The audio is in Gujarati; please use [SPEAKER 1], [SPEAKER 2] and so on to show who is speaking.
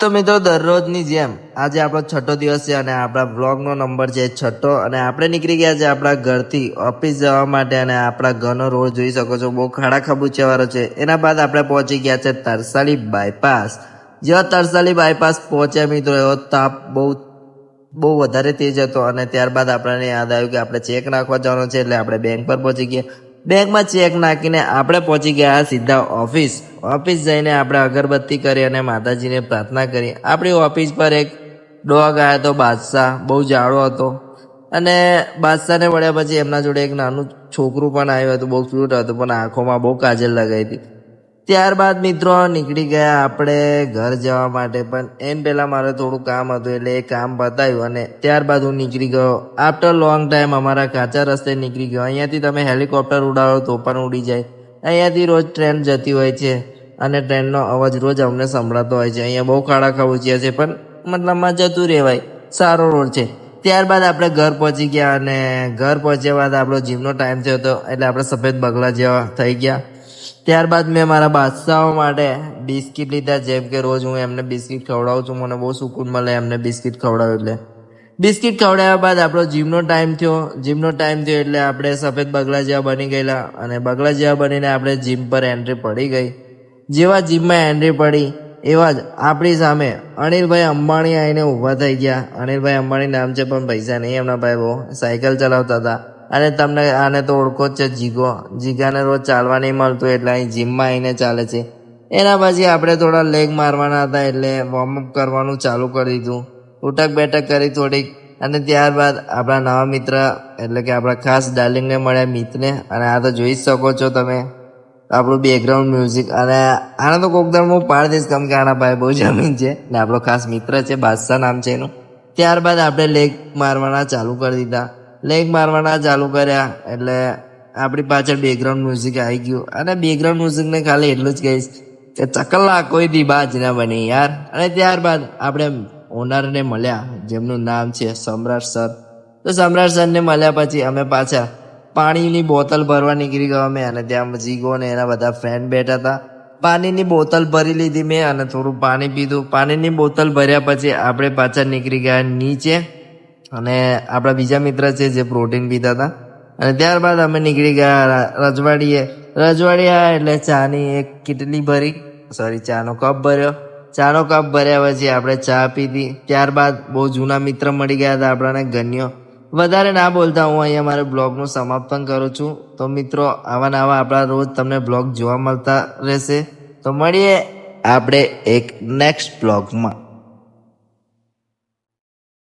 [SPEAKER 1] તો મિત્રો, દરરોજની જેમ આજે આપણો છઠ્ઠો દિવસ છે અને આપણા બ્લોગનો નંબર છે છઠ્ઠો અને આપણે નીકળી ગયા છે આપણા ઘરથી ઓફિસ જવા માટે અને આપણા ઘરનો રોડ જોઈ શકો છો, બહુ ખાડા ખબૂચિયાવાળો છે. એના બાદ આપણે પહોંચી ગયા છે તરસાલી બાયપાસ જેવા તરસાલી બાયપાસ પહોંચ્યા મિત્રો, એવો તાપ બહુ બહુ વધારે તેજ હતો અને ત્યારબાદ આપણને યાદ આવ્યું કે આપણે ચેક નાખવા જવાનો છે એટલે આપણે બેંક પર પહોંચી ગયા. બેંકમાં ચેક નાખીને આપણે પહોંચી ગયા સીધા ઓફિસ. ઓફિસ જઈને આપણે અગરબત્તી કરી અને માતાજીને પ્રાર્થના કરી. આપણી ઓફિસ પર એક ડોગ આવ્યો હતો, બાદશાહ. બહુ જાડો હતો. અને બાદશાહને વળ્યા પછી એમના જોડે એક નાનું છોકરું પણ આવ્યું હતું. બહુ ક્યુટ હતું, પણ આંખોમાં બહુ કાજલ લગાવી હતી. ત્યારબાદ મિત્રો નીકળી ગયા આપણે ઘર જવા માટે, પણ એન પહેલા મારે થોડું કામ હતું એટલે એ કામ બતાવ્યું અને ત્યારબાદ હું નીકળી ગયો. આફ્ટર લોંગ ટાઈમ અમારા કાચા રસ્તે નીકળી ગયો. અહીંયાથી તમે હેલિકોપ્ટર ઉડાડો તો પણ ઉડી જાય. અહીંયાથી રોજ ટ્રેન જતી હોય છે અને ટ્રેનનો અવાજ રોજ અમને સંભળાતો હોય છે. અહીંયા બહુ ખાડા ખાબુચિયા છે, પણ મતલબમાં જતું રહેવાય. સારો રોડ છે. ત્યારબાદ આપણે ઘર પહોંચી ગયા અને ઘર પહોંચ્યા બાદ આપણો જીમનો ટાઈમ થયો હતો એટલે આપણે સફેદ બગલા જેવા થઈ ગયા. ત્યારબાદ મેં મારા બાદશાહો માટે બિસ્કિટ લીધા, જેમ કે રોજ હું એમને બિસ્કિટ ખવડાવું છું. મને બહુ સુકૂન મળે એમને બિસ્કિટ ખવડાવ્યું એટલે. બિસ્કિટ ખવડાવ્યા બાદ આપણો જીમનો ટાઈમ થયો. જીમનો ટાઈમ થયો એટલે આપણે સફેદ બગલા જેવા બની ગયેલા અને બગલા જેવા બનીને આપણે જીમ પર એન્ટ્રી પડી ગઈ. જેવા જીમમાં એન્ટ્રી પડી, એવા જ આપણી સામે અનિલભાઈ અંબાણી આવીને ઊભા થઈ ગયા. અનિલભાઈ અંબાણી નામ છે, પણ પૈસા નહીં એમના ભાઈ બહુ. સાયકલ ચલાવતા હતા. અને તમને આને તો ઓળખો જ છે, જીગો. જીગાને રોજ ચાલવા નહીં મળતું એટલે અહીં જીમમાં આવીને ચાલે છે. એના પછી આપણે થોડા લેગ મારવાના હતા એટલે વોર્મઅપ કરવાનું ચાલુ કરી દીધું. ઉઠક બેઠક કરી થોડીક અને ત્યારબાદ આપણા નવા મિત્ર એટલે કે આપણા ખાસ ડાર્લિંગને મળ્યા મિતને. અને આ તો જોઈ જ શકો છો તમે. આપણું બેકગ્રાઉન્ડ મ્યુઝિક અને આને તો કોક દર હું પાડી દઈશ કેમ કે આના ભાઈ બહુ જમીન છે ને આપણો ખાસ મિત્ર છે, બાદશાહ નામ છે એનું. ત્યારબાદ આપણે લેગ મારવાના ચાલુ કરી દીધા. લેગ મારવાના ચાલુ કર્યા, એટલે આપણી પાછળ બેકગ્રાઉન્ડ મ્યુઝિક આવી ગયું. અને બેકગ્રાઉન્ડ મ્યુઝિકને ખાલી એટલું જ કહીશ કે ચકલ્લા કોઈ દી બાજ ના બની યાર. અને ત્યારબાદ આપણે ઓનરને મળ્યા, જેમનું નામ છે સમ્રાટ સર. તો સમ્રાટ સરને મળ્યા પછી અમે પાછા પાણીની બોટલ ભરવા નીકળી ગયો અમે, અને ત્યાં જીગો ને એના બધા ફ્રેન્ડ બેઠા હતા. પાણીની બોટલ ભરી લીધી મેં અને થોડું પાણી પીધું. પાણીની બોટલ ભર્યા પછી આપણે પાછા નીકળી ગયા નીચે. અને આપણા બીજા મિત્ર છે, જે પ્રોટીન પીતા હતા. અને ત્યારબાદ અમે નીકળી ગયા રજવાડીએ. રજવાડી આવ્યા એટલે ચાની એક કીટલી ભરી સોરી ચાનો કપ ભર્યો. ચાનો કપ ભર્યા પછી આપણે ચા પીધી. ત્યારબાદ બહુ જૂના મિત્ર મળી ગયા હતા આપણાને, ગન્યો. વધારે ના બોલતા હું અહીંયા મારે બ્લોગનું સમાપન કરું છું. તો મિત્રો, આવા નવા આપણા રોજ તમને બ્લોગ જોવા મળતા રહેશે. તો મળીએ આપણે એક નેક્સ્ટ બ્લોગમાં.